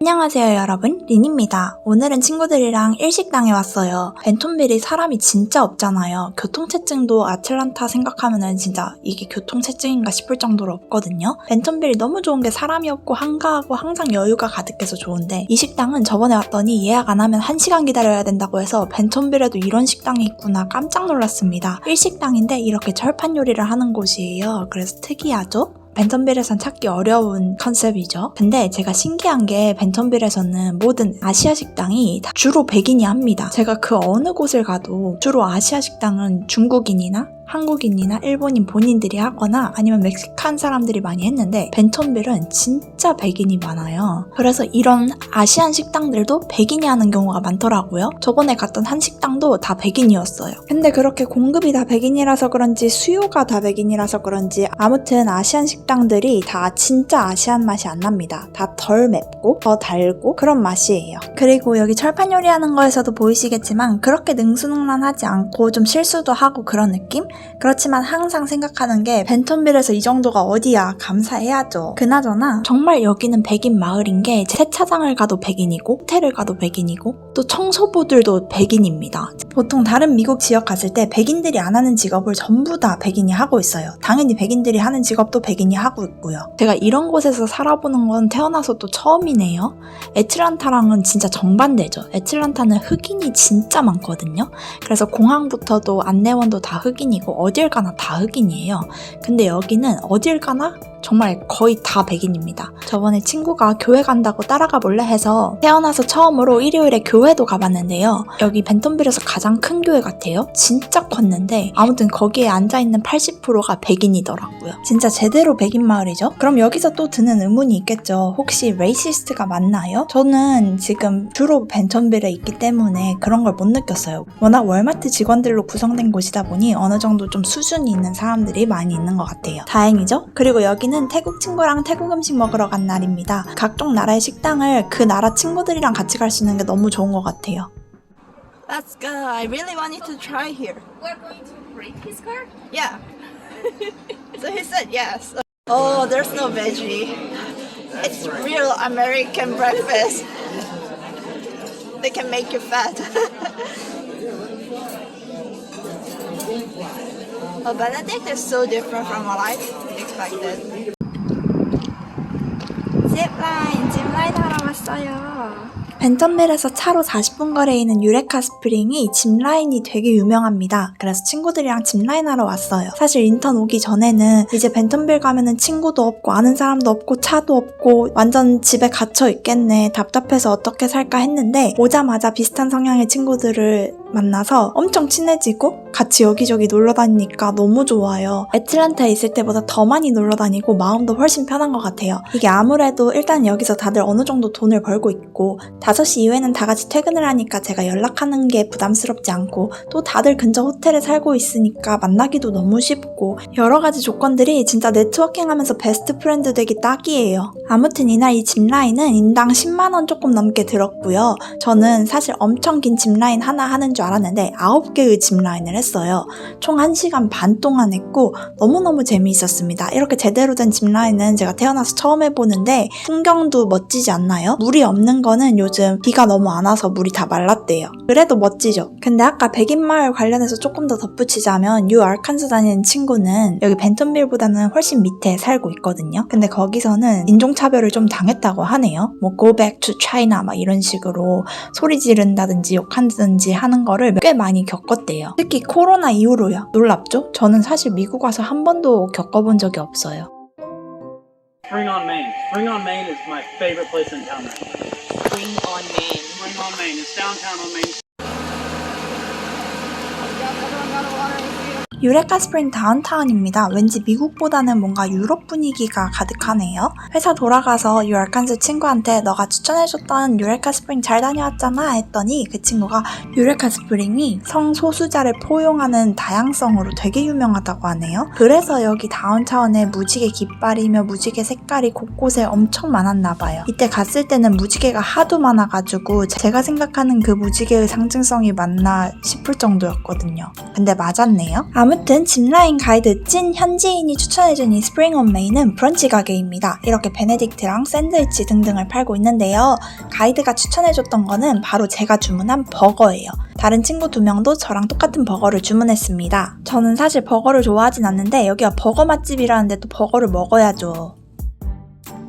안녕하세요 여러분 린입니다. 오늘은 친구들이랑 일식당에 왔어요. 벤톤빌이 사람이 진짜 없잖아요. 교통체증도 아틀란타 생각하면은 진짜 이게 교통체증인가 싶을 정도로 없거든요. 벤톤빌이 너무 좋은 게 사람이 없고 한가하고 항상 여유가 가득해서 좋은데 이 식당은 저번에 왔더니 예약 안 하면 1시간 기다려야 된다고 해서 벤톤빌에도 이런 식당이 있구나 깜짝 놀랐습니다. 일식당인데 이렇게 철판 요리를 하는 곳이에요. 그래서 특이하죠? 벤턴빌에선 찾기 어려운 컨셉이죠. 근데 제가 신기한 게 벤턴빌에서는 모든 아시아 식당이 다 주로 백인이 합니다. 제가 그 어느 곳을 가도 주로 아시아 식당은 중국인이나 한국인이나 일본인 본인들이 하거나 아니면 멕시칸 사람들이 많이 했는데 벤턴빌은 진짜 백인이 많아요. 그래서 이런 아시안 식당들도 백인이 하는 경우가 많더라고요. 저번에 갔던 한 식당도 다 백인이었어요. 근데 그렇게 공급이 다 백인이라서 그런지 수요가 다 백인이라서 그런지 아무튼 아시안 식당들이 다 진짜 아시안 맛이 안 납니다. 다 덜 맵고 더 달고 그런 맛이에요. 그리고 여기 철판 요리하는 거에서도 보이시겠지만 그렇게 능수능란하지 않고 좀 실수도 하고 그런 느낌? 그렇지만 항상 생각하는 게 벤턴빌에서 이 정도가 어디야 감사해야죠. 그나저나 정말 여기는 백인 마을인 게 세차장을 가도 백인이고 호텔을 가도 백인이고 또 청소부들도 백인입니다. 보통 다른 미국 지역 갔을 때 백인들이 안 하는 직업을 전부 다 백인이 하고 있어요. 당연히 백인들이 하는 직업도 백인이 하고 있고요. 제가 이런 곳에서 살아보는 건 태어나서 또 처음이네요. 애틀란타랑은 진짜 정반대죠. 애틀란타는 흑인이 진짜 많거든요. 그래서 공항부터도 안내원도 다 흑인이고 어딜 가나 다 흑인이에요. 근데 여기는 어딜 가나 정말 거의 다 백인입니다. 저번에 친구가 교회 간다고 따라가 볼래 해서 태어나서 처음으로 일요일에 교회도 가봤는데요. 여기 벤턴빌에서 가장 큰 교회 같아요. 진짜 컸는데 아무튼 거기에 앉아있는 80%가 백인이더라고요. 진짜 제대로 백인 마을이죠? 그럼 여기서 또 드는 의문이 있겠죠. 혹시 레이시스트가 맞나요? 저는 지금 주로 벤턴빌에 있기 때문에 그런 걸 못 느꼈어요. 워낙 월마트 직원들로 구성된 곳이다 보니 어느 정도 좀 수준이 있는 사람들이 많이 있는 것 같아요. 다행이죠? 그리고 여기 는 태국 친구랑 태국 음식 먹으러 간 날입니다. 각종 나라의 식당을 그 나라 친구들이랑 같이 갈 수 있는 게 너무 좋은 것 같아요. Let's go. I really wanted to try here. We're going to break his car? Yeah. so he said yes. Oh, there's no veggie. It's real American breakfast. They can make you fat. Oh, Benedict is so different from what I expected. 짚라인, 짚라인 하러 왔어요. 벤턴빌에서 차로 40분 거리에 있는 유레카 스프링이 짚라인이 되게 유명합니다. 그래서 친구들이랑 짚라인 하러 왔어요. 사실 인턴 오기 전에는 이제 벤턴빌 가면은 친구도 없고 아는 사람도 없고 차도 없고 완전 집에 갇혀 있겠네. 답답해서 어떻게 살까 했는데 오자마자 비슷한 성향의 친구들을 만나서 엄청 친해지고 같이 여기저기 놀러 다니니까 너무 좋아요. 애틀란타에 있을 때보다 더 많이 놀러 다니고 마음도 훨씬 편한 것 같아요. 이게 아무래도 일단 여기서 다들 어느 정도 돈을 벌고 있고 5시 이후에는 다 같이 퇴근을 하니까 제가 연락하는 게 부담스럽지 않고 또 다들 근처 호텔에 살고 있으니까 만나기도 너무 쉽고 여러 가지 조건들이 진짜 네트워킹 하면서 베스트 프렌드 되기 딱이에요. 아무튼 이날 이 짚라인은 인당 10만원 조금 넘게 들었고요. 저는 사실 엄청 긴 짚라인 하나 하는 줄 알았는데 9개의 짚라인을 했어요. 총 1시간 반 동안 했고 너무너무 재미있었습니다. 이렇게 제대로 된 짚라인은 제가 태어나서 처음 해보는데 풍경도 멋지지 않나요? 물이 없는 거는 요즘 비가 너무 안 와서 물이 다 말랐대요. 그래도 멋지죠? 근데 아까 백인마을 관련해서 조금 더 덧붙이자면 유 알칸스 다니는 친구는 여기 벤턴빌보다는 훨씬 밑에 살고 있거든요. 근데 거기서는 인종차별을 좀 당했다고 하네요. 뭐 go back to China 막 이런 식으로 소리 지른다든지 욕한다든지 하는 거를 꽤 많이 겪었대요. 특히 코로나 이후로요. 놀랍죠? 저는 사실 미국 와서 한 번도 겪어본 적이 없어요. Spring on Main. Spring on Main is my favorite place in town. Now. Bring on Main. Spring on Main. It's downtown on Main. 유레카 스프링 다운타운입니다. 왠지 미국보다는 뭔가 유럽 분위기가 가득하네요. 회사 돌아가서 유알칸스 친구한테 너가 추천해줬던 유레카 스프링 잘 다녀왔잖아 했더니 그 친구가 유레카 스프링이 성소수자를 포용하는 다양성으로 되게 유명하다고 하네요. 그래서 여기 다운타운에 무지개 깃발이며 무지개 색깔이 곳곳에 엄청 많았나 봐요. 이때 갔을 때는 무지개가 하도 많아가지고 제가 생각하는 그 무지개의 상징성이 맞나 싶을 정도였거든요. 근데 맞았네요. 아무튼 짚라인 가이드 찐 현지인이 추천해준 이 스프링 온 메이는 브런치 가게입니다. 이렇게 베네딕트랑 샌드위치 등등을 팔고 있는데요. 가이드가 추천해줬던 거는 바로 제가 주문한 버거예요. 다른 친구 두 명도 저랑 똑같은 버거를 주문했습니다. 저는 사실 버거를 좋아하진 않는데 여기가 버거 맛집이라는데 또 버거를 먹어야죠.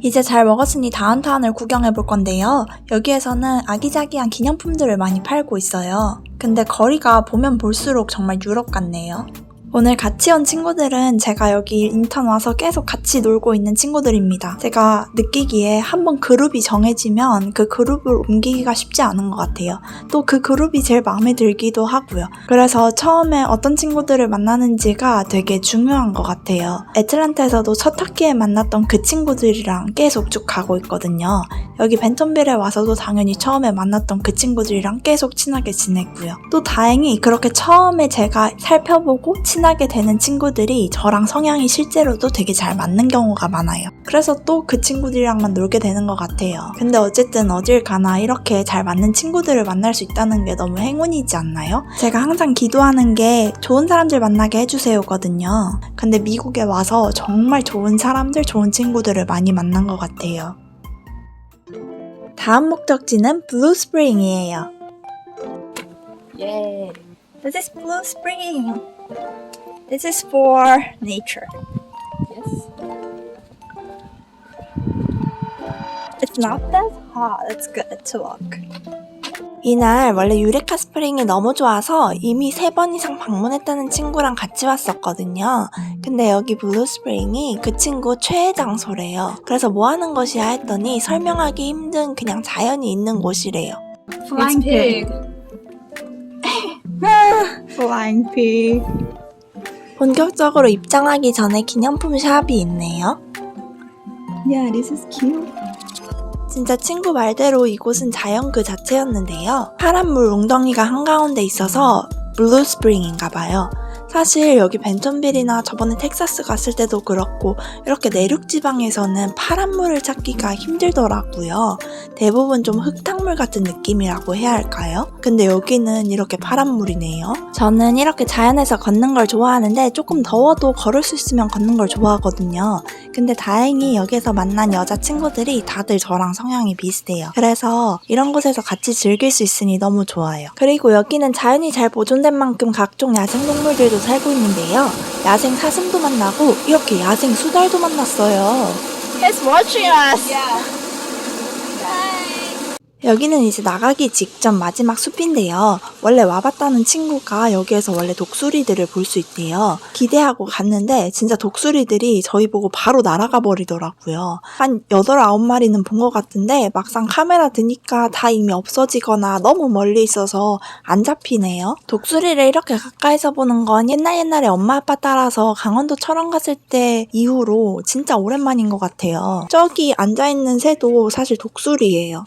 이제 잘 먹었으니 다운타운을 구경해 볼 건데요. 여기에서는 아기자기한 기념품들을 많이 팔고 있어요. 근데 거리가 보면 볼수록 정말 유럽 같네요. 오늘 같이 온 친구들은 제가 여기 인턴 와서 계속 같이 놀고 있는 친구들입니다. 제가 느끼기에 한번 그룹이 정해지면 그 그룹을 옮기기가 쉽지 않은 것 같아요. 또 그 그룹이 제일 마음에 들기도 하고요. 그래서 처음에 어떤 친구들을 만나는지가 되게 중요한 것 같아요. 애틀란타에서도 첫 학기에 만났던 그 친구들이랑 계속 쭉 가고 있거든요. 여기 벤턴빌에 와서도 당연히 처음에 만났던 그 친구들이랑 계속 친하게 지냈고요. 또 다행히 그렇게 처음에 제가 살펴보고 친 하게 되는 친구들이 저랑 성향이 실제로도 되게 잘 맞는 경우가 많아요. 그래서 또 그 친구들이랑만 놀게 되는 것 같아요. 근데 어쨌든 어딜 가나 이렇게 잘 맞는 친구들을 만날 수 있다는 게 너무 행운이지 않나요? 제가 항상 기도하는 게 좋은 사람들 만나게 해주세요거든요. 근데 미국에 와서 정말 좋은 사람들, 좋은 친구들을 많이 만난 것 같아요. 다음 목적지는 블루 스프링이에요. Yay. This is Blue Spring. This is for nature. Yes. It's not that hot. It's good to walk. 이날 원래 유레카 스프링이 너무 좋아서 이미 세 번 이상 방문했다는 친구랑 같이 왔었거든요. 근데 여기 블루 스프링이 그 친구 최애 장소래요. 그래서 뭐 하는 곳이야 했더니 설명하기 힘든 그냥 자연이 있는 곳이래요. It's pig. Pig. 본격적으로 입장하기 전에 기념품 샵이 있네요. Yeah, this is cute. 진짜 친구 말대로 이곳은 자연 그 자체였는데요. 파란 물 웅덩이가 한가운데 있어서 블루 스프링인가 봐요. 사실 여기 벤턴빌이나 저번에 텍사스 갔을 때도 그렇고 이렇게 내륙 지방에서는 파란 물을 찾기가 힘들더라고요. 대부분 좀 흙탕물 같은 느낌이라고 해야 할까요? 근데 여기는 이렇게 파란 물이네요. 저는 이렇게 자연에서 걷는 걸 좋아하는데 조금 더워도 걸을 수 있으면 걷는 걸 좋아하거든요. 근데 다행히 여기서 만난 여자 친구들이 다들 저랑 성향이 비슷해요. 그래서 이런 곳에서 같이 즐길 수 있으니 너무 좋아요. 그리고 여기는 자연이 잘 보존된 만큼 각종 야생동물들도 살고 있는데요. 야생 사슴도 만나고 이렇게 야생 수달도 만났어요. It's watching us. Yeah. 여기는 이제 나가기 직전 마지막 숲인데요. 원래 와봤다는 친구가 여기에서 원래 독수리들을 볼 수 있대요. 기대하고 갔는데 진짜 독수리들이 저희 보고 바로 날아가 버리더라고요. 한 8, 9마리는 본 것 같은데 막상 카메라 드니까 다 이미 없어지거나 너무 멀리 있어서 안 잡히네요. 독수리를 이렇게 가까이서 보는 건 옛날 옛날에 엄마 아빠 따라서 강원도 철원 갔을 때 이후로 진짜 오랜만인 것 같아요. 저기 앉아있는 새도 사실 독수리예요.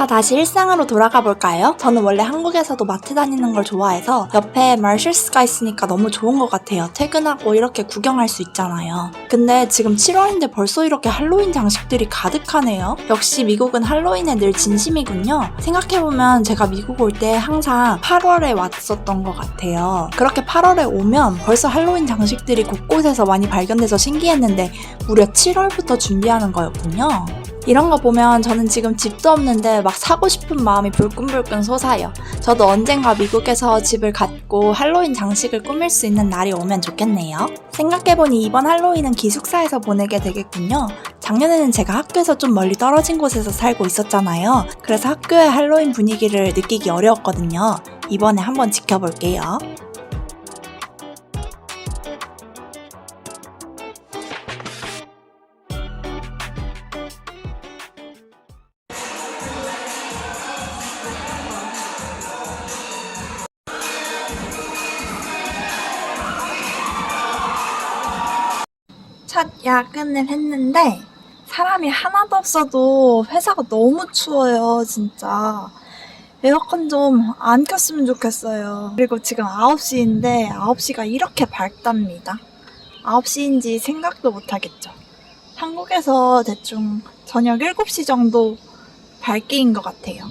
자, 다시 일상으로 돌아가 볼까요? 저는 원래 한국에서도 마트 다니는 걸 좋아해서 옆에 마셜스가 있으니까 너무 좋은 것 같아요. 퇴근하고 이렇게 구경할 수 있잖아요. 근데 지금 7월인데 벌써 이렇게 할로윈 장식들이 가득하네요. 역시 미국은 할로윈에 늘 진심이군요. 생각해보면 제가 미국 올 때 항상 8월에 왔었던 것 같아요. 그렇게 8월에 오면 벌써 할로윈 장식들이 곳곳에서 많이 발견돼서 신기했는데 무려 7월부터 준비하는 거였군요. 이런 거 보면 저는 지금 집도 없는데 막 사고 싶은 마음이 불끈불끈 솟아요. 저도 언젠가 미국에서 집을 갖고 할로윈 장식을 꾸밀 수 있는 날이 오면 좋겠네요. 생각해보니 이번 할로윈은 기숙사에서 보내게 되겠군요. 작년에는 제가 학교에서 좀 멀리 떨어진 곳에서 살고 있었잖아요. 그래서 학교의 할로윈 분위기를 느끼기 어려웠거든요. 이번에 한번 지켜볼게요. 야근을 했는데 사람이 하나도 없어도 회사가 너무 추워요, 진짜. 에어컨 좀 안 켰으면 좋겠어요. 그리고 지금 9시인데 9시가 이렇게 밝답니다. 9시인지 생각도 못 하겠죠. 한국에서 대충 저녁 7시 정도 밝기인 것 같아요.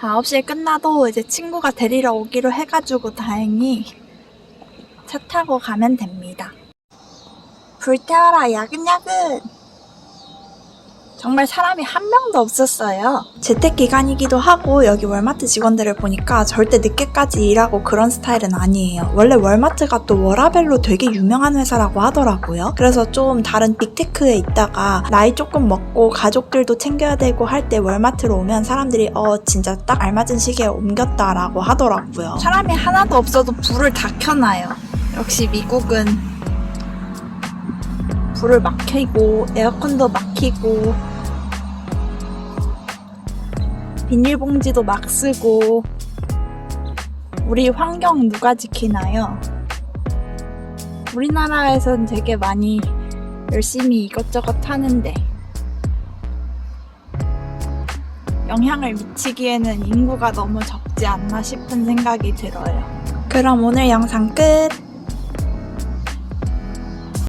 9시에 끝나도 이제 친구가 데리러 오기로 해가지고 다행히 차 타고 가면 됩니다. 불태워라 야근야근! 정말 사람이 한 명도 없었어요. 재택 기간이기도 하고 여기 월마트 직원들을 보니까 절대 늦게까지 일하고 그런 스타일은 아니에요. 원래 월마트가 또 워라벨로 되게 유명한 회사라고 하더라고요. 그래서 좀 다른 빅테크에 있다가 나이 조금 먹고 가족들도 챙겨야 되고 할 때 월마트로 오면 사람들이 어 진짜 딱 알맞은 시기에 옮겼다라고 하더라고요. 사람이 하나도 없어도 불을 다 켜놔요. 역시 미국은 불을 막 켜고 에어컨도 막 켜고 비닐봉지도 막 쓰고 우리 환경 누가 지키나요? 우리나라에선 되게 많이 열심히 이것저것 하는데 영향을 미치기에는 인구가 너무 적지 않나 싶은 생각이 들어요. 그럼 오늘 영상 끝!